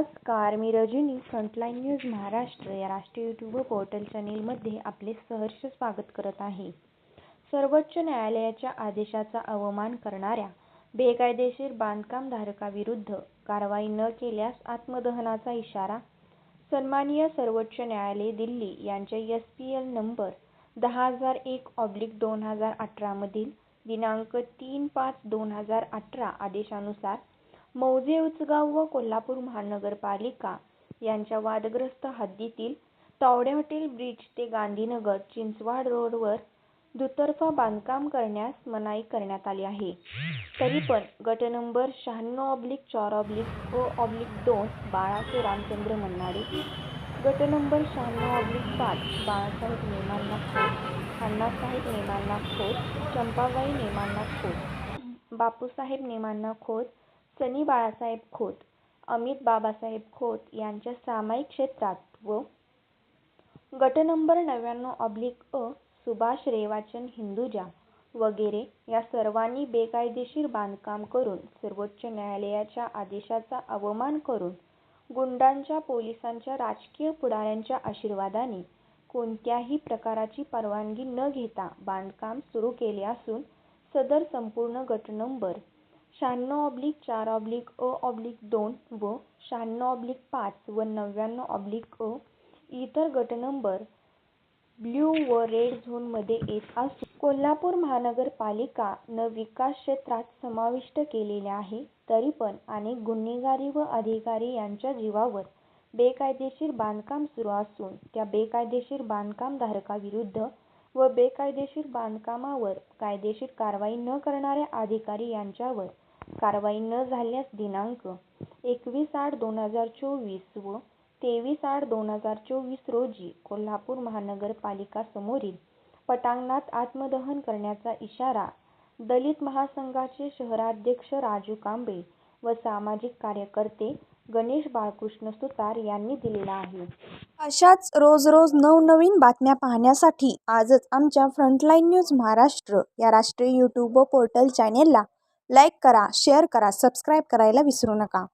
नमस्कार मी Rajani frontline news Maharashtra या राष्ट्रीय यूट्यूब पोर्टल चॅनेलमध्ये आपले सहर्ष स्वागत करत आहे. सर्वोच्च न्यायालयाच्या आदेशाचा अवमान करणाऱ्या बेकायदेशीर बांधकामधारकाविरुद्ध कारवाई न केल्यास आत्मदहनाचा इशारा सन्माननीय सर्वोच्च न्यायालय दिल्ली यांच्या एस पी एल नंबर दहा हजार एक ऑब्लिक दोन हजार अठरामधील दिनांक तीन पाच दोन हजार अठरा आदेशानुसार मौजे उचगाव व कोल्हापूर महानगरपालिका यांच्या वादग्रस्त हद्दीतील तावडे हॉटेल ब्रिज ते गांधीनगर चिंचवाड रोडवर दुतर्फा बांधकाम करण्यास मनाई करण्यात आली आहे. तरी पण गट नंबर शहाण्णव ऑब्लिक चार ऑब्लिक अ ऑब्लिक दोन बाळाचे रामचंद्र मन्नाडे गट नंबर शहाण्णव ऑब्लिक पाच बाळासाहेब नेमांना खोत अण्णासाहेब नेमांना खोत चंपाबाई नेमांना खोत बापूसाहेब नेमांना खोत सनी बाळासाहेब खोत अमित बाबासाहेब खोत यांच्या सामायिक क्षेत्रात व गट नंबर नव्याण्णव ऑब्लिक अ सुभाष रेवाचन हिंदुजा वगैरे या सर्वांनी बेकायदेशीर बांधकाम करून सर्वोच्च न्यायालयाच्या आदेशाचा अवमान करून गुंडांच्या पोलिसांच्या राजकीय पुढाऱ्यांच्या आशीर्वादाने कोणत्याही प्रकाराची परवानगी न घेता बांधकाम सुरू केले असून सदर संपूर्ण गट नंबर शहाण्णव ऑब्लिक चार ऑब्लिक अ ऑब्लिक दोन व शहाण्णव ऑब्लिक पाच व नव्याण्णव ऑब्लिक अ इतर गट नंबर ब्ल्यू व रेड झोनमध्ये येत असून कोल्हापूर महानगरपालिका न विकास क्षेत्रात समाविष्ट केलेले आहे तरी पण अनेक गुन्हेगारी व अधिकारी यांच्या जीवावर बेकायदेशीर बांधकाम सुरू असून त्या बेकायदेशीर बांधकामधारकाविरुद्ध व बेकायदेशीर बांधकामावर कायदेशीर कारवाई न करणाऱ्या अधिकारी यांच्यावर कारवाई न झाल्यास दिनांक एकवीस आठ दोन हजार चोवीस व तेवीस आठ दोन हजार चोवीस रोजी कोल्हापूर महानगरपालिकासमोरील पटांगणात आत्मदहन करण्याचा इशारा दलित महासंघाचे शहराध्यक्ष राजू कांबळे व सामाजिक कार्यकर्ते गणेश बाळकृष्ण सुतार यांनी दिलेला आहे. अशाच रोज रोज नवनवीन बातम्या पाहण्यासाठी आजच आमच्या फ्रंटलाईन न्यूज महाराष्ट्र या राष्ट्रीय यूट्यूब व पोर्टल चॅनेलला लाईक करा शेअर करा सबस्क्राईब करायला विसरू नका.